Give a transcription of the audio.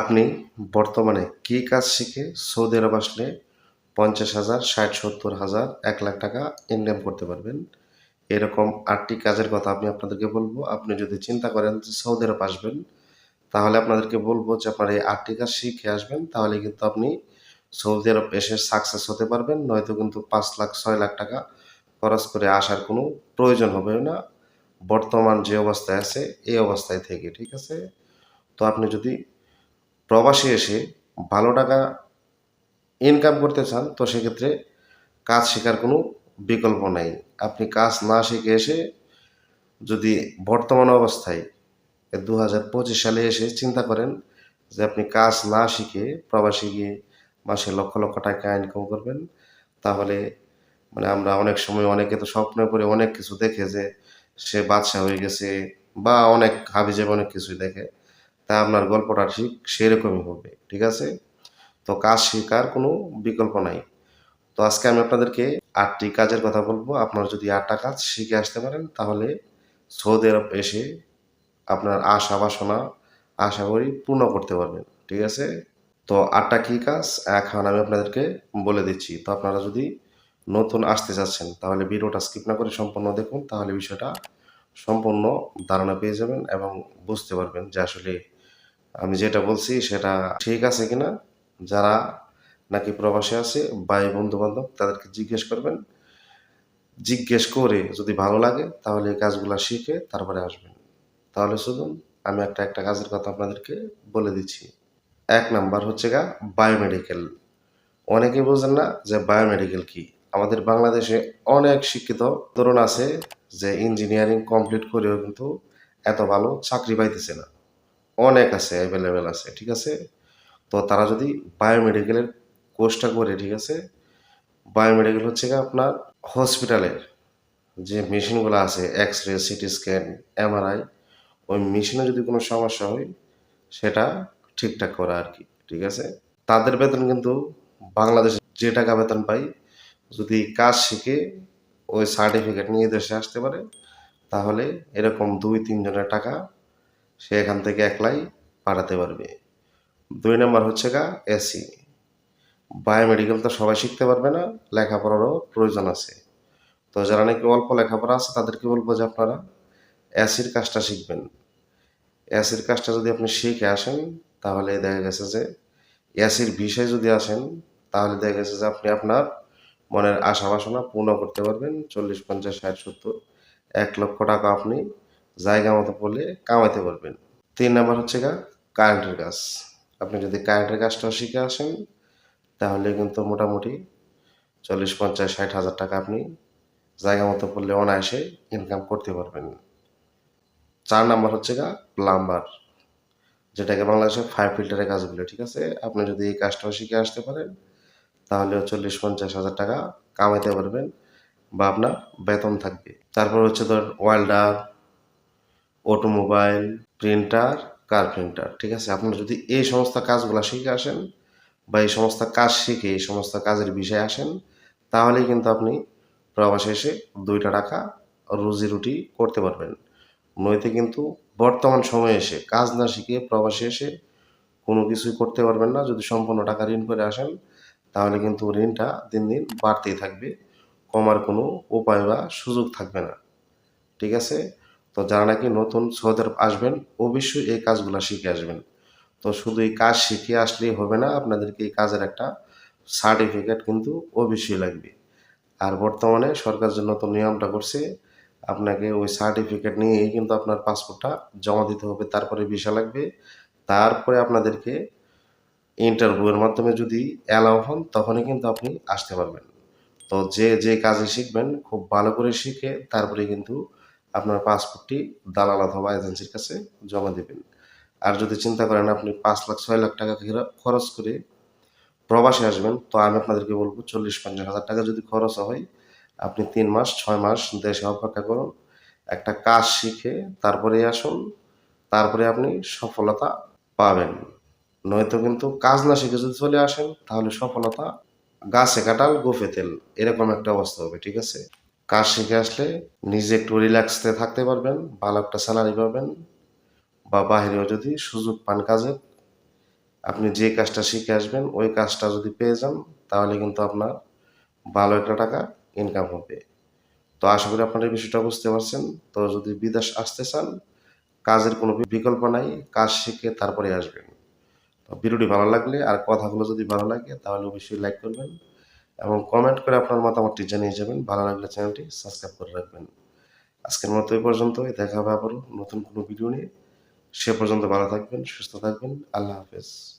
আপনি বর্তমানে কী কাজ শিখে সৌদি আরব আসলে পঞ্চাশ হাজার, ষাট, সত্তর হাজার, এক লাখ টাকা ইনকাম করতে পারবেন? এরকম আটটি কাজের কথা আমি আপনাদেরকে বলব। আপনি যদি চিন্তা করেন যে সৌদি আরব আসবেন, তাহলে আপনাদেরকে বলব যে আপনার এই আটটি কাজ শিখে আসবেন, তাহলে কিন্তু আপনি সৌদি আরব এসে সাকসেস হতে পারবেন। নয়তো কিন্তু পাঁচ লাখ, ছয় লাখ টাকা খরচ করে আসার কোনো প্রয়োজন হবে না। বর্তমান যে অবস্থায় আছে, এই অবস্থায় থেকে, ঠিক আছে? তো আপনি যদি প্রবাসী এসে ভালো টাকা ইনকাম করতে চান, তো সেক্ষেত্রে কাজ শেখার কোনো বিকল্প নাই। আপনি কাজ না শিখে এসে যদি বর্তমান অবস্থায় দু হাজার পঁচিশ সালে এসে চিন্তা করেন যে আপনি কাজ না শিখে প্রবাসী গিয়ে মাসে লক্ষ লক্ষ টাকা ইনকাম করবেন, তাহলে মানে আমরা অনেক সময় অনেকে তো স্বপ্নে পড়ে অনেক কিছু দেখে যে সে বাদশা হয়ে গেছে বা অনেক হাবিজাবে অনেক কিছুই দেখে। তা আপনার গল্পটা ঠিক সেরকমই হবে, ঠিক আছে? তো কাজ শেখার কোনো বিকল্প নাই। তো আজকে আমি আপনাদেরকে আটটি কাজের কথা বলব। আপনারা যদি আটটা কাজ শিখে আসতে পারেন, তাহলে সৌদি আরব এসে আপনার আশা বাসনা আশা করি পূর্ণ করতে পারবেন, ঠিক আছে? তো আটটা কী কাজ? এখন আমি আপনাদেরকে বলে দিচ্ছি। তো আপনারা যদি নতুন আসতে চাচ্ছেন, তাহলে ভিডিওটা স্কিপ না করে সম্পূর্ণ দেখুন, তাহলে বিষয়টা সম্পূর্ণ ধারণা পেয়ে যাবেন এবং বুঝতে পারবেন যে আসলে আমি যেটা বলছি, সেটা ঠিক আছে কিনা? যারা নাকি প্রবাসে আছে, ভাই বন্ধু বান্ধব তাদেরকে জিজ্ঞেস করবেন। জিজ্ঞেস করে যদি ভালো লাগে, তাহলে এই কাজগুলো শিখে তারপরে আসবেন। তাহলে শুনুন, আমি একটা একটা কাজের কথা আপনাদেরকে বলে দিচ্ছি। এক নাম্বার হচ্ছে গা বায়োমেডিকেল অনেকেই বোঝেন না যে বায়োমেডিকেল কি। আমাদের বাংলাদেশে অনেক শিক্ষিত তরুণ আছে যে ইঞ্জিনিয়ারিং কমপ্লিট করেও কিন্তু এত ভালো চাকরি পাইতেছে না। অনেক আছে অ্যাভেলেবেল আছে, ঠিক আছে? তো তারা যদি বায়োমেডিকেলের কোর্সটা করে, ঠিক আছে? বায়োমেডিকেল হচ্ছে আপনার হসপিটালের যে মেশিনগুলো আছে X ray CT scan MRI ওই মেশিনে যদি কোনো সমস্যা হয়, সেটা ঠিকঠাক করা আর কি, ঠিক আছে? তাদের বেতন কিন্তু বাংলাদেশে যে টাকা বেতন পাই, যদি কাজ শিখে ওই সার্টিফিকেট নিয়ে দেশে আসতে পারে, তাহলে এরকম দুই তিনজনের টাকা সে এখান থেকে একলাই পাঠাতে পারবে। দুই নম্বর হচ্ছে গা, এসি। বায়োমেডিকেল তো সবাই শিখতে পারবে না, লেখাপড়ারও প্রয়োজন আছে। তো যারা নাকি অল্প লেখাপড়া আছে, তাদেরকে বলব যে আপনারা অ্যাসির কাজটা শিখবেন। অ্যাসির কাজটা যদি আপনি শিখে আসেন, তাহলে দেখা গেছে যে অ্যাসির বিষয়ে যদি আসেন, তাহলে দেখা গেছে যে আপনি আপনার মনের আশা বাসনা পূর্ণ করতে পারবেন। চল্লিশ, পঞ্চাশ, ষাট, সত্তর, এক লক্ষ টাকা আপনি জায়গা মতো পড়লে কামাইতে পারবেন তিন নাম্বার হচ্ছে গা কারেন্টের কাজ। আপনি যদি কারেন্টের কাজটাও শিখে আসেন, তাহলে কিন্তু মোটামুটি চল্লিশ, পঞ্চাশ, ষাট হাজার টাকা আপনি জায়গা মতো পড়লে অনায়াসে ইনকাম করতে পারবেন। চার নাম্বার হচ্ছে গা প্লাম্বার যেটাকে বাংলাদেশে ফায়ার ফিল্টারের কাজ বলে, ঠিক আছে? আপনি যদি এই কাজটাও শিখে আসতে পারেন তাহলে চল্লিশ, পঞ্চাশ হাজার টাকা কামাইতে পারবেন বা আপনার বেতন থাকবে। তারপর হচ্ছে ধর ওয়েল্ডার অটোমোবাইল, প্রিন্টার, কার্পেন্টার, ঠিক আছে? আপনারা যদি এই সমস্ত কাজগুলো শিখে আসেন বা এই সমস্ত কাজ শিখে এই সমস্ত কাজের বিষয়ে আসেন, তাহলেই কিন্তু আপনি প্রবাসে এসে দুইটা টাকা রুজি রুটি করতে পারবেন। নইতে কিন্তু বর্তমান সময়ে এসে কাজ না শিখে প্রবাসে এসে কোনো কিছুই করতে পারবেন না। যদি সম্পূর্ণ টাকা ঋণ করে আসেন, তাহলে কিন্তু ঋণটা দিন দিন বাড়তেই থাকবে। কমার কোনো উপায় বা সুযোগ থাকবে না। ঠিক আছে? তো যারা নাকি নতুন সৌদি আরব আসবেন, অবশ্যই এই কাজগুলো শিখে আসবেন। তো শুধু এই কাজ শিখে আসলেই হবে না, আপনাদেরকে এই কাজের একটা সার্টিফিকেট কিন্তু অবশ্যই লাগবে। আর বর্তমানে সরকার যে নতুন নিয়মটা করছে, আপনাকে ওই সার্টিফিকেট নিয়েই কিন্তু আপনার পাসপোর্টটা জমা দিতে হবে, তারপরে ভিসা লাগবে। তারপরে আপনাদেরকে ইন্টারভিউয়ের মাধ্যমে যদি অ্যালাউ হন, তখনই কিন্তু আপনি আসতে পারবেন। তো যে যে কাজে শিখবেন, খুব ভালো করে শিখে তারপরে কিন্তু আপনার পাসপোর্টটি দালাল অথবা এজেন্সির কাছে জমা দেবেন। আর যদি চিন্তা করেন আপনি পাঁচ লাখ, ছয় লাখ টাকা খরচ করে প্রবাসে আসবেন, তো আমি আপনাদেরকে বলব চল্লিশ পঞ্চাশ হাজার টাকা যদি খরচ হয়, আপনি তিন মাস, ছয় মাস দেশে অপেক্ষা করুন, একটা কাজ শিখে তারপরে আসুন, তারপরে আপনি সফলতা পাবেন। নয়তো কিন্তু কাজ না শিখে যদি চলে আসেন, তাহলে সফলতা গাছে কাটাল গোফে তেল, এরকম একটা অবস্থা হবে, ঠিক আছে? কাজ শিখে আসলে নিজে একটু রিল্যাক্সতে থাকতে পারবেন, ভালো একটা স্যালারি পাবেন বা বাহিরেও যদি সুযোগ পান কাজের আপনি যে কাজটা শিখে আসবেন, ওই কাজটা যদি পেয়ে যান, তাহলে কিন্তু আপনার ভালো একটা টাকা ইনকাম হবে। তো আশা করি আপনারা এই বিষয়টা বুঝতে পারছেন। তো যদি বিদেশ আসতে চান, কাজের কোনো বিকল্প নাই, কাজ শিখে তারপরে আসবেন। ভিডিওটি ভালো লাগলে আর কথাগুলো যদি ভালো লাগে, তাহলে অবশ্যই লাইক করবেন। এবং কমেন্ট করে আপনার মতামতটি জানিয়ে যাবেন। ভালো লাগলে চ্যানেলটি সাবস্ক্রাইব করে রাখবেন। আজকের মতো এই পর্যন্তই। দেখা হবে আবারও নতুন কোনো ভিডিও নিয়ে। সে পর্যন্ত ভালো থাকবেন, সুস্থ থাকবেন। আল্লাহ হাফেজ।